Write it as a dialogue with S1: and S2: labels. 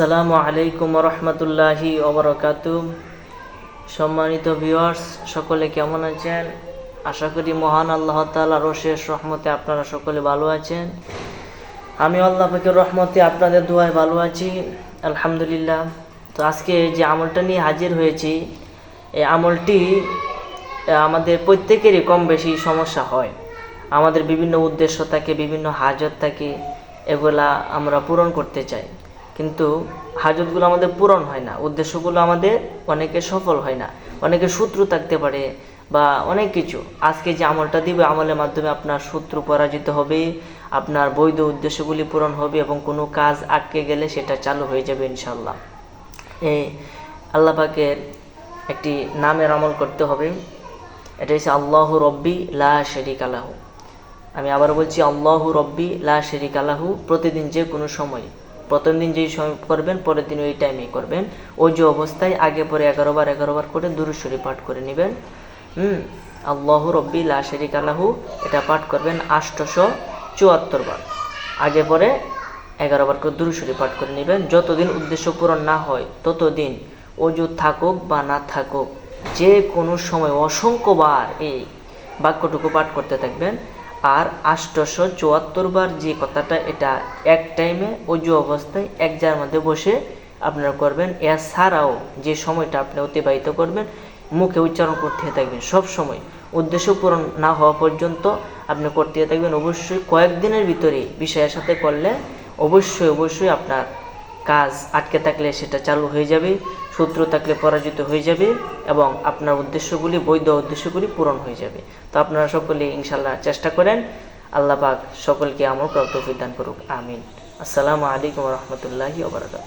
S1: আসসালামু আলাইকুম রহমতুল্লাহি ওবরকাত। সম্মানিত ভিউয়ার্স, সকলে কেমন আছেন? আশা করি মহান আল্লাহ তাআলার অশেষ রহমতে আপনারা সকলে ভালো আছেন। আমি আল্লাহ পাকের রহমতে আপনাদের দোয়ায় ভালো আছি, আলহামদুলিল্লাহ। তো আজকে যে আমলটা নিয়ে হাজির হয়েছি, এই আমলটি আমাদের প্রত্যেকেরই কম বেশি সমস্যা হয়। আমাদের বিভিন্ন উদ্দেশ্য থাকে, বিভিন্ন হাজত থাকে, এগুলা আমরা পূরণ করতে চাই। কিন্তু হাজতগুলো আমাদের পূরণ হয় না, উদ্দেশ্যগুলো আমাদের অনেকে সফল হয় না, অনেকে শত্রু থাকতে পারে বা অনেক কিছু। আজকে যে আমলটা দিবে আমলের মাধ্যমে আপনার শত্রু পরাজিত হবে, আপনার বৈধ উদ্দেশ্যগুলি পূরণ হবে এবং কোনো কাজ আটকে গেলে সেটা চালু হয়ে যাবে ইনশাল্লাহ এই আল্লাহ পাকের একটি নামের আমল করতে হবে। এটা হচ্ছে আল্লাহ রব্বি লা শরিক আলাহু আমি আবার বলছি, আল্লাহ রব্বি লা শরিক আলাহু প্রতিদিন যে কোনো সময়। প্রথম দিন যেই সময় করবেন, পরের দিন ওই টাইমেই করবেন। ওই যে অবস্থায় আগে পরে এগারো বার এগারো বার করে দুরুশ্বরী পাঠ করে নেবেন। হুম, আল্লাহ রব্বি লা শরিক আলাহু এটা পাঠ করবেন আষ্টশো চুয়াত্তর বার। আগে পরে এগারো বার করে দুরুশ্বরী পাঠ করে নেবেন। যতদিন উদ্দেশ্য পূরণ না হয়, ততদিন অজু থাকুক বা না থাকুক, যে কোনো সময় অসংখ্যবার এই বাক্যটুকু পাঠ করতে থাকবেন। আর আষ্টশো চুয়াত্তর বার যে কথাটা, এটা এক টাইমে অজু অবস্থায় এক যার মধ্যে বসে আপনারা করবেন। এছাড়াও যে সময়টা আপনি অতিবাহিত করবেন, মুখে উচ্চারণ করতে থাকবেন সব সময়। উদ্দেশ্য পূরণ না হওয়া পর্যন্ত আপনি করতে থাকবেন। অবশ্যই কয়েকদিনের ভিতরে বিষয়ের সাথে করলে অবশ্যই অবশ্যই আপনার কাজ আটকে থাকলে সেটা চালু হয়ে যাবে, শত্রু থাকলে পরাজিত হয়ে যাবে এবং আপনার উদ্দেশ্যগুলি, বৈধ উদ্দেশ্যগুলি পূরণ হয়ে যাবে। তো আপনারা সকলে ইনশাল্লাহ চেষ্টা করেন। আল্লাহ পাক সকলকে আমল প্রাপ্ত বিধান করুক। আমিন। আসসালামু আলাইকুম রহমতুল্লাহি ওবরাকাত